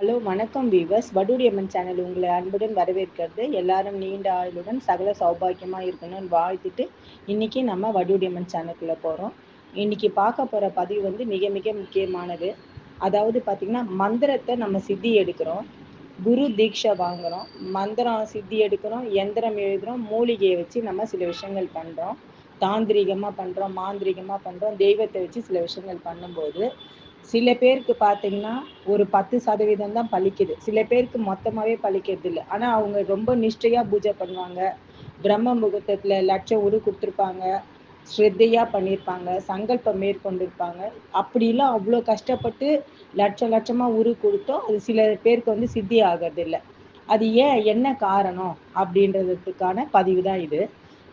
Hello வணக்கம் viewers. வடுடியம்மன் channel உங்களை அன்புடன் வரவேற்கிறது. எல்லாரும் நீண்ட ஆயுளுடன் சகல சௌபாகியமாக இருக்கணும்னு வாழ்த்துட்டு இன்னைக்கு நம்ம வடுடியம்மன் சேனலுக்குள்ளே போகிறோம் இன்னைக்கு பார்க்க போகிற பதிவு வந்து மிக மிக முக்கியமானது. அதாவது பார்த்திங்கன்னா மந்திரத்தை நம்ம சித்தி எடுக்கிறோம். குரு தீட்சை வாங்குகிறோம் மந்திரம் சித்தி எடுக்கிறோம் எந்திரம் எழுதுகிறோம் மூலிகையை வச்சு நம்ம சில விஷயங்கள் பண்ணுறோம் தாந்திரிகமாக பண்ணுறோம் மாந்திரிகமாக பண்ணுறோம் தெய்வத்தை வச்சு சில விஷயங்கள் பண்ணும்போது. சில பேருக்கு பார்த்தீங்கன்னா ஒரு பத்து சதவீதம் தான் பழிக்குது. சில பேருக்கு மொத்தமாகவே பழிக்கிறது இல்லை. ஆனால் அவங்க ரொம்ப நிஷ்டையாக பூஜை பண்ணுவாங்க. பிரம்ம முகூர்த்தத்தில் லட்சம் உரு கொடுத்துருப்பாங்க. ஸ்ரத்தையாக பண்ணியிருப்பாங்க சங்கல்பம் மேற்கொண்டிருப்பாங்க. அப்படிலாம் அவ்வளோ கஷ்டப்பட்டு லட்சம் லட்சமாக உரு கொடுத்தோம். அது சில பேருக்கு வந்து சித்தி ஆகிறது இல்லை அது ஏன் என்ன காரணம் அப்படின்றதுக்கான பதிவு தான் இது.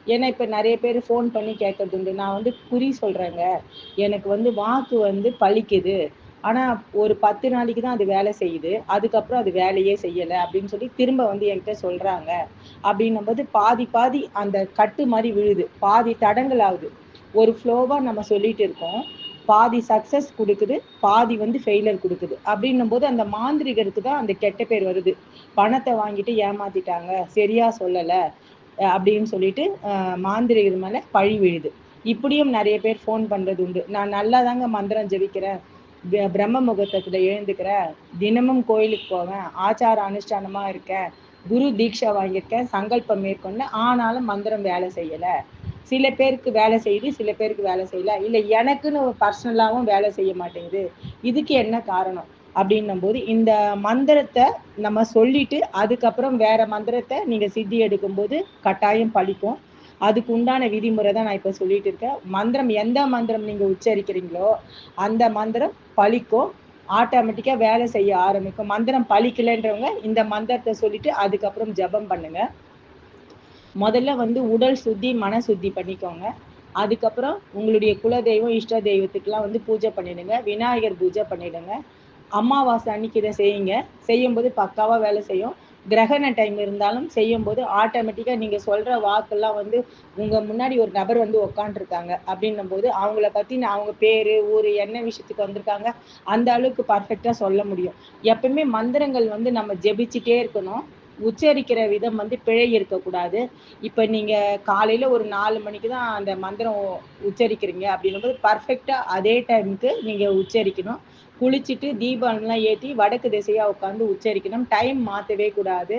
ஏன்னா இப்போ நிறைய பேர் ஃபோன் பண்ணி கேட்கறது உண்டு. நான் வந்து குறி சொல்கிறேங்க எனக்கு வந்து வாக்கு வந்து பழிக்குது. ஆனால் ஒரு பத்து நாளைக்கு தான் அது வேலை செய்யுது. அதுக்கப்புறம் அது வேலையே செய்யலை அப்படின்னு சொல்லி திரும்ப வந்து என்கிட்ட சொல்கிறாங்க அப்படின்னும் போது பாதி பாதி அந்த கட்டு மாதிரி விழுது. பாதி தடங்கள் ஆகுது ஒரு ஃப்ளோவாக நம்ம சொல்லிட்டு இருக்கோம். பாதி சக்ஸஸ் கொடுக்குது. பாதி வந்து ஃபெயிலர் கொடுக்குது. அப்படின்னும் போது அந்த மாந்திரிகருக்கு தான் அந்த கெட்ட பேர் வருது. பணத்தை வாங்கிட்டு ஏமாத்திட்டாங்க. சரியா சொல்லலை. அப்படின்னு சொல்லிட்டு மாந்திரிகர் மேலே பழி விழுது. இப்படியும் நிறைய பேர் ஃபோன் பண்ணுறது உண்டு. நான் நல்லா தாங்க மந்திரம் ஜெபிக்கிறேன். பிரம்ம முகூர்த்தத்தில் எழுந்துக்கிறேன் தினமும் கோயிலுக்கு போவேன். ஆச்சார அனுஷ்டானமாக இருக்கேன். குரு தீட்சா வாங்கியிருக்கேன். சங்கல்பம் மேற்கொண்டு ஆனாலும் மந்திரம் வேலை செய்யலை. சில பேருக்கு வேலை செய்யுது சில பேருக்கு வேலை செய்யல. இல்லை எனக்குன்னு பர்சனலாகவும் வேலை செய்ய மாட்டேங்குது. இதுக்கு என்ன காரணம்? அப்படின்னும் போது இந்த மந்திரத்தை நம்ம சொல்லிட்டு அதுக்கப்புறம் வேற மந்திரத்தை நீங்க சித்தி எடுக்கும்போது கட்டாயம் பழிக்கும். அதுக்கு உண்டான விதிமுறை தான் நான் இப்ப சொல்லிட்டு இருக்கேன். மந்திரம் எந்த மந்திரம் நீங்க உச்சரிக்கிறீங்களோ அந்த மந்திரம் பழிக்கும். ஆட்டோமேட்டிக்கா வேலை செய்ய ஆரம்பிக்கும். மந்திரம் பழிக்கலைன்றவங்க இந்த மந்திரத்தை சொல்லிட்டு அதுக்கப்புறம் ஜபம் பண்ணுங்க. முதல்ல வந்து உடல் சுத்தி மன சுத்தி பண்ணிக்கோங்க. அதுக்கப்புறம் உங்களுடைய குல தெய்வம் இஷ்ட தெய்வத்துக்கெல்லாம் வந்து பூஜை பண்ணிடுங்க. விநாயகர் பூஜை பண்ணிடுங்க. அமாவாசை அன்னைக்கு இதை செய்யுங்க. செய்யும்போது பக்காவாக வேலை செய்யும். கிரகண டைம் இருந்தாலும் செய்யும்போது ஆட்டோமேட்டிக்காக நீங்கள் சொல்கிற வாக்கெல்லாம் வந்து உங்கள் முன்னாடி ஒரு நபர் வந்து உக்காண்டிருக்காங்க அப்படின்னும் போது அவங்கள பத்தி அவங்க பேர் ஊர் என்ன விஷயத்துக்கு வந்திருக்காங்க அந்த அளவுக்கு பர்ஃபெக்டாக சொல்ல முடியும். எப்பவுமே மந்திரங்கள் வந்து நம்ம ஜெபிச்சுட்டே இருக்கணும். உச்சரிக்கிற விதம் வந்து பிழை இருக்கக்கூடாது. இப்போ நீங்கள் காலையில் ஒரு நாலு மணிக்கு தான் அந்த மந்திரம் உச்சரிக்கிறீங்க. அப்படின்னும் போது பர்ஃபெக்டாக அதே டைமுக்கு நீங்கள் உச்சரிக்கணும். குளிச்சுட்டு தீபம்லாம் ஏற்றி வடக்கு திசையாக உட்காந்து உச்சரிக்கணும். டைம் மாற்றவே கூடாது.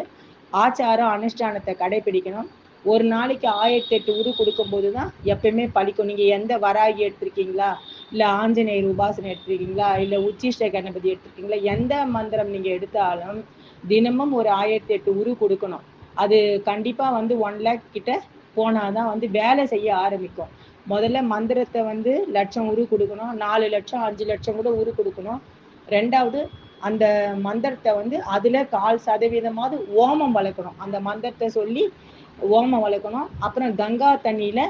ஆச்சாரம் அனுஷ்டானத்தை கடைபிடிக்கணும். ஒரு நாளைக்கு ஆயிரத்தி எட்டு உரு கொடுக்கும்போது தான் எப்பயுமே பழிக்கும். நீங்கள் எந்த வராகி எடுத்திருக்கீங்களா? இல்லை ஆஞ்சநேயர் உபாசனை எடுத்திருக்கீங்களா? இல்லை உச்சிஷ்ட கணபதி எடுத்திருக்கீங்களா? எந்த மந்திரம் நீங்கள் எடுத்தாலும் தினமும் ஒரு ஆயிரத்தி எட்டு உரு கொடுக்கணும். அது கண்டிப்பாக வந்து ஒன் லேக் கிட்ட போனாதான் வந்து வேலை செய்ய ஆரம்பிக்கும். முதல்ல மந்திரத்தை வந்து லட்சம் உரு கொடுக்கணும் நாலு லட்சம் அஞ்சு லட்சம் கூட உரு கொடுக்கணும். ரெண்டாவது அந்த மந்திரத்தை வந்து அதுல கால் சதவீதமாவது ஓமம் வளர்க்கணும். அந்த மந்திரத்தை சொல்லி ஓமம் வளர்க்கணும். அப்புறம் கங்கா தண்ணியில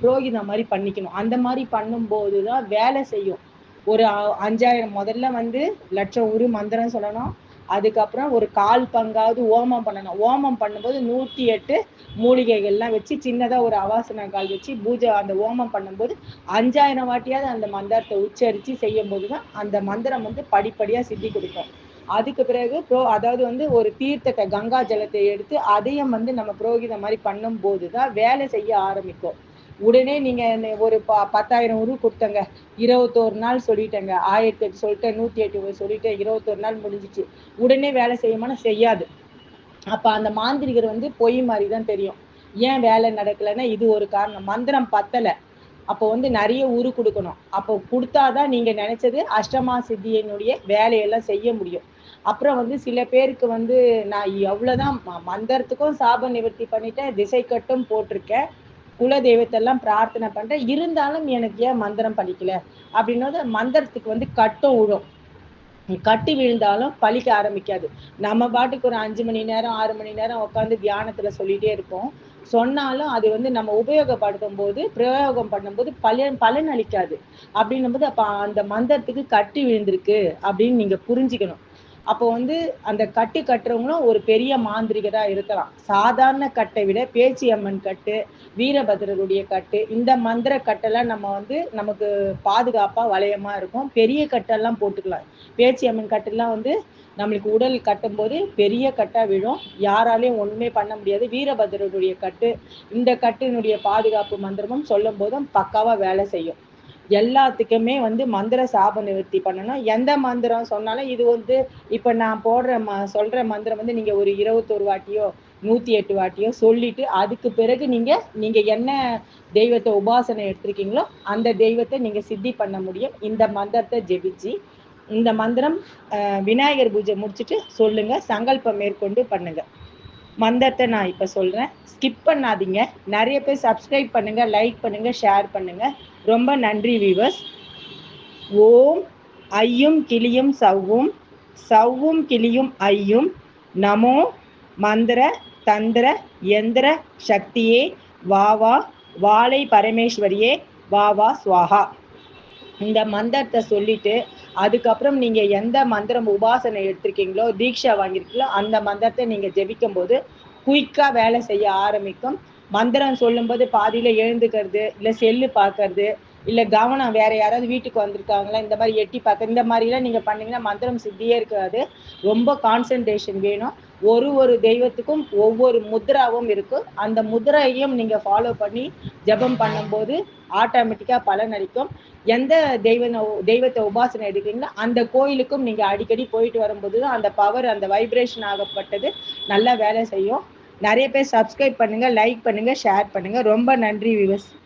புரோகிதம் மாதிரி பண்ணிக்கணும். அந்த மாதிரி பண்ணும்போது தான் வேலை செய்யும். ஒரு அஞ்சாயிரம் முதல்ல வந்து லட்சம் உரு மந்திரம் சொல்லணும். அதுக்கப்புறம் ஒரு கால் பங்காவது ஓமம் பண்ணணும். ஓமம் பண்ணும்போது நூற்றி எட்டு மூலிகைகள்லாம் வச்சு சின்னதாக ஒரு அவாசன கால் வச்சு பூஜை அந்த ஓமம் பண்ணும்போது அஞ்சாயிரம் வாட்டியாவது அந்த மந்திரத்தை உச்சரித்து செய்யும் போது தான் அந்த மந்திரம் வந்து படிப்படியாக சித்தி கொடுக்கும். அதுக்கு பிறகு ப்ரோ அதாவது வந்து ஒரு தீர்த்தத்தை கங்கா ஜலத்தை எடுத்து அதையும் வந்து நம்ம புரோகிதம் மாதிரி பண்ணும்போது தான் வேலை செய்ய ஆரம்பிக்கும். உடனே நீங்க ஒரு ப பத்தாயிரம் உரு கொடுத்தங்க. இருபத்தோரு நாள் சொல்லிட்டேங்க. ஆயிரத்தி எட்டு சொல்லிட்டேன் நூத்தி எட்டு சொல்லிட்டேன். இருபத்தோரு நாள் முடிஞ்சிச்சு. உடனே வேலை செய்யுமானா செய்யாது. அப்ப அந்த மாந்திரிகர் வந்து பொய் மாதிரி தான் தெரியும். ஏன் வேலை நடக்கலைன்னா இது ஒரு காரணம். மந்திரம் பத்தலை. அப்போ வந்து நிறைய உரு கொடுக்கணும். அப்போ கொடுத்தாதான் நீங்க நினைச்சது அஷ்டமா சித்தியினுடைய வேலையெல்லாம் செய்ய முடியும். அப்புறம் வந்து சில பேருக்கு வந்து நான் எவ்வளவுதான் மந்திரத்துக்கும் சாப நிவர்த்தி பண்ணிட்டேன் திசை கட்டும் போட்டிருக்கேன். குல தெய்வத்தெல்லாம் பிரார்த்தனை பண்றேன். இருந்தாலும் எனக்கு ஏன் மந்திரம் படிக்கல அப்படின்னது மந்திரத்துக்கு வந்து கட்டம் விழும் கட்டி விழுந்தாலும் பழிக்க ஆரம்பிக்காது. நம்ம பாட்டுக்கு ஒரு அஞ்சு மணி நேரம் ஆறு மணி நேரம் உட்காந்து தியானத்துல சொல்லிட்டே இருப்போம். சொன்னாலும் அது வந்து நம்ம உபயோகப்படுத்தும் போது பிரயோகம் பண்ணும்போது பலன் பலன் அளிக்காது அப்படின்னும் போது அப்ப அந்த மந்திரத்துக்கு கட்டி விழுந்திருக்கு அப்படின்னு நீங்க புரிஞ்சுக்கணும். அப்போ வந்து அந்த கட்டு கட்டுறவங்களும் ஒரு பெரிய மாந்திரிகராக இருக்கலாம். சாதாரண கட்டை விட பேச்சி அம்மன் கட்டு வீரபத்ரருடைய கட்டு இந்த மந்திர கட்டெல்லாம் நம்ம வந்து நமக்கு பாதுகாப்பாக வளையமாக இருக்கும். பெரிய கட்டெல்லாம் போட்டுக்கலாம். பேச்சி அம்மன் கட்டெல்லாம் வந்து நம்மளுக்கு உடல் கட்டும்போது பெரிய கட்டாக விழும். யாராலையும் ஒன்றுமே பண்ண முடியாது. வீரபத்ரனுடைய கட்டு இந்த கட்டினுடைய பாதுகாப்பு மந்திரமும் சொல்லும் போதும் பக்காவாக வேலை செய்யும். எல்லாத்துக்குமே வந்து மந்திர சாப நிவர்த்தி பண்ணணும். எந்த மந்திரம் சொன்னாலும் இது வந்து இப்போ நான் போடுற ம சொல்கிற மந்திரம் வந்து நீங்கள் ஒரு இருபத்தொரு வாட்டியோ நூற்றி எட்டு வாட்டியோ சொல்லிட்டு அதுக்கு பிறகு நீங்கள் நீங்கள் என்ன தெய்வத்தை உபாசனை எடுத்திருக்கீங்களோ அந்த தெய்வத்தை நீங்கள் சித்தி பண்ண முடியும். இந்த மந்திரத்தை ஜெபிச்சு இந்த மந்திரம் விநாயகர் பூஜை முடிச்சுட்டு சொல்லுங்க சங்கல்பம் மேற்கொண்டு பண்ணுங்க. மந்திரத்தை நான் இப்போ சொல்கிறேன் ஸ்கிப் பண்ணாதீங்க. நிறைய பேர் சப்ஸ்கிரைப் பண்ணுங்கள் லைக் பண்ணுங்கள் ஷேர் பண்ணுங்கள் ரொம்ப நன்றி வீவர்ஸ் ஓம் ஐயும் கிளியும் சவ்வும் சவ்வும் கிளியும் ஐயும். நமோ மந்திர தந்திர எந்திர சக்தியே வாவா வாழை பரமேஸ்வரியே வாவா சுவாகா இந்த மந்திரத்தை சொல்லிட்டு அதுக்கப்புறம் நீங்க எந்த மந்திரம் உபாசனை எடுத்திருக்கீங்களோ தீட்சா வாங்கியிருக்கீங்களோ அந்த மந்திரத்தை நீங்க ஜெபிக்கும் போது குயிக்கா வேலை செய்ய ஆரம்பிக்கும். மந்திரம் சொல்லும்போது பாதியில எழுந்துக்கிறது இல்ல செல்லு பார்க்கறது இல்ல கவனம் வேற யாராவது வீட்டுக்கு வந்திருக்காங்களா இந்த மாதிரி எட்டி பார்க்க இந்த மாதிரிலாம் நீங்க பண்ணீங்கன்னா மந்திரம் சித்தியே இருக்காது. ரொம்ப கான்சன்ட்ரேஷன் வேணும். ஒரு ஒரு தெய்வத்துக்கும் ஒவ்வொரு முத்ராவும் இருக்கு. அந்த முத்ரையும் நீங்க ஃபாலோ பண்ணி ஜபம் பண்ணும்போது ஆட்டோமேட்டிக்கா பலன் அளிக்கும். எந்த தெய்வ தெய்வத்தை உபாசனை எடுக்கிறீங்களோ அந்த கோயிலுக்கும் நீங்க அடிக்கடி போயிட்டு வரும்போது தான் அந்த பவர் அந்த வைப்ரேஷன் ஆகப்பட்டது. நல்லா வேலை செய்யும். நிறைய பேர் சப்ஸ்கிரைப் பண்ணுங்க லைக் பண்ணுங்க ஷேர் பண்ணுங்க. ரொம்ப நன்றி விவசாயம்